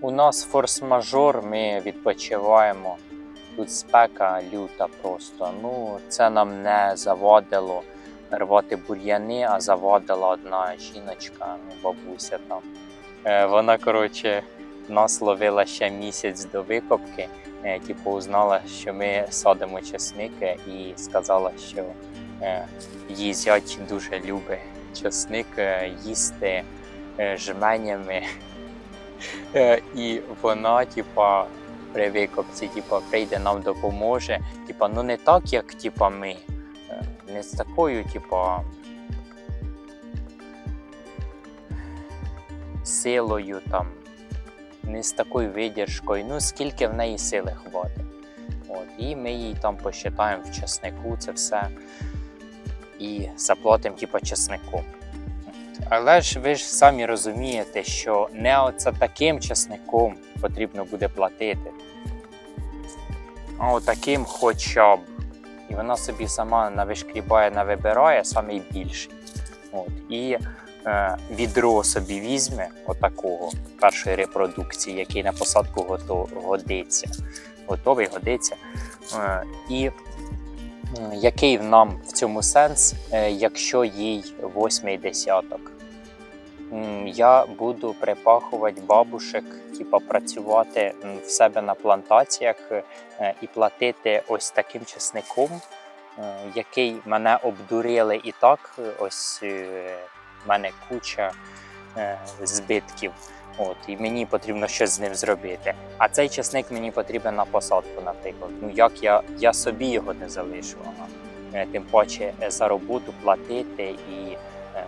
У нас форс-мажор, ми відпочиваємо. Тут спека люта просто. Ну, це нам не завадило рвати бур'яни, а завадила одна жіночка, ну, бабуся там. Е, вона, коротше, нас ловила ще місяць до викопки. Е, типу, узнала, що ми садимо чесники, і сказала, що е, її зять дуже любить чесник е, їсти жменями. І вона, типа, при викопці, типа, прийде нам допоможе. Типа, ну не так, як типа, ми. Не з такою, типа. Силою там, не з такою видержкою, ну скільки в неї сили хватить. От, і ми їй там посчитаємо в часнику це все і заплатимо, типа, часнику. Але ж ви ж самі розумієте, що не оце таким часником потрібно буде платити, а отаким хоча б. І вона собі сама навишкрібає, навибирає саме більший. От. І відро собі візьме отакого першої репродукції, який на посадку гото, годиться. Готовий годиться. Е, і який нам в цьому сенс, е, якщо їй восьмий десяток? Я буду припахувати бабушек, типа працювати в себе на плантаціях е, і платити ось таким чесником, е, який мене обдурили і так. е, Ось е, в мене куча е, збитків. От, і мені потрібно щось з ним зробити. А цей чесник мені потрібен на посадку, наприклад. Ну як я, я собі його не залишу. Ага. Е, Тим паче е, за роботу платити і е,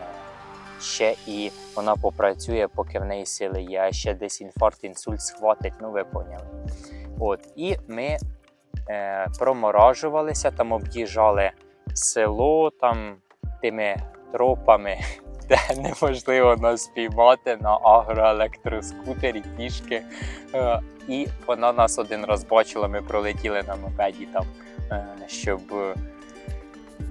ще і вона попрацює, поки в неї сили є, а ще десь інфаркт, інсульт схватить, ну ви поняли. От, і ми е, проморажувалися, там об'їжджали село там тими тропами, де неможливо нас спіймати на агроелектроскутері пішки. Е, і вона нас один раз бачила, ми пролетіли на мопеді там, е, щоб.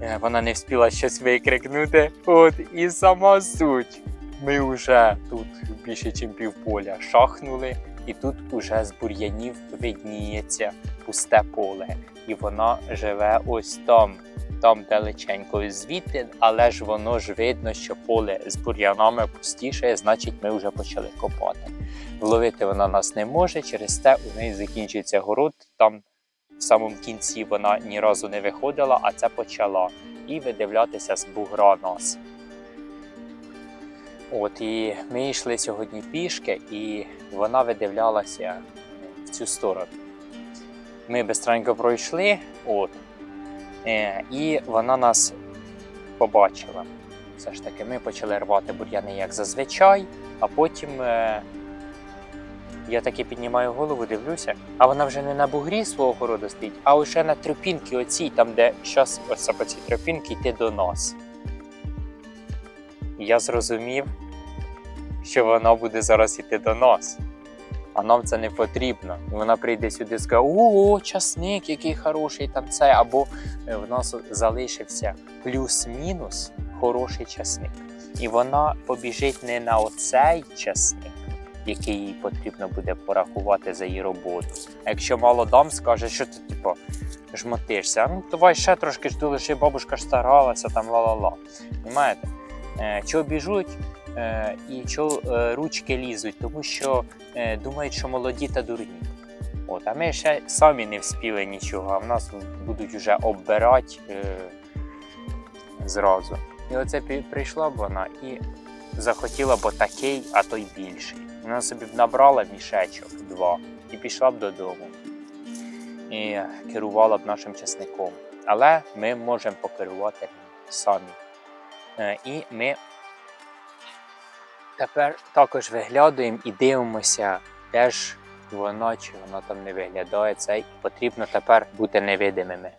е, Вона не встигла щось викрикнути. От, і сама суть. Ми вже тут більше, ніж півполя шахнули, і тут уже з бур'янів видніється пусте поле. І вона живе ось там, там далеченько звідти, але ж воно ж видно, що поле з бур'янами пустіше, значить, ми вже почали копати. Вловити вона нас не може, через те у неї закінчується город. Там в самому кінці вона ні разу не виходила, а це почала. І видивлятися з бугра нас. От і ми йшли сьогодні пішки, і вона видивлялася в цю сторону. Ми бистренько пройшли, от, і вона нас побачила. Все ж таки, ми почали рвати бур'яни, як зазвичай, а потім е, я таки піднімаю голову, дивлюся, а вона вже не на бугрі свого городу стоїть, а вже на тропінки оцій, там, де зараз ось по цій тропінки йти до нас. Я зрозумів, що вона буде зараз йти до нас. А нам це не потрібно. І вона прийде сюди і скаже: о, часник, який хороший там це. Або е, в нас залишився плюс-мінус хороший часник. І вона побіжить не на оцей часник, який їй потрібно буде порахувати за її роботу. А якщо мало дам, скаже, що ти типу, жмотишся, ну давай ще трошки жду, лише бабушка ж старалася, там ла-ла-ла. Е, чого біжуть і чого е, ручки лізуть, тому що е, думають, що молоді та дурні. От, а ми ще самі не вспіли нічого, а в нас будуть вже оббирати е, зразу. І оце прийшла б вона і захотіла б такий, а то й більший. Вона собі б набрала мішечок два і пішла б додому. І керувала б нашим часником. Але ми можемо покерувати самі. Е, І ми тепер також виглядуємо і дивимося, де ж воно чи воно там не виглядає. Це і потрібно тепер бути невидимими.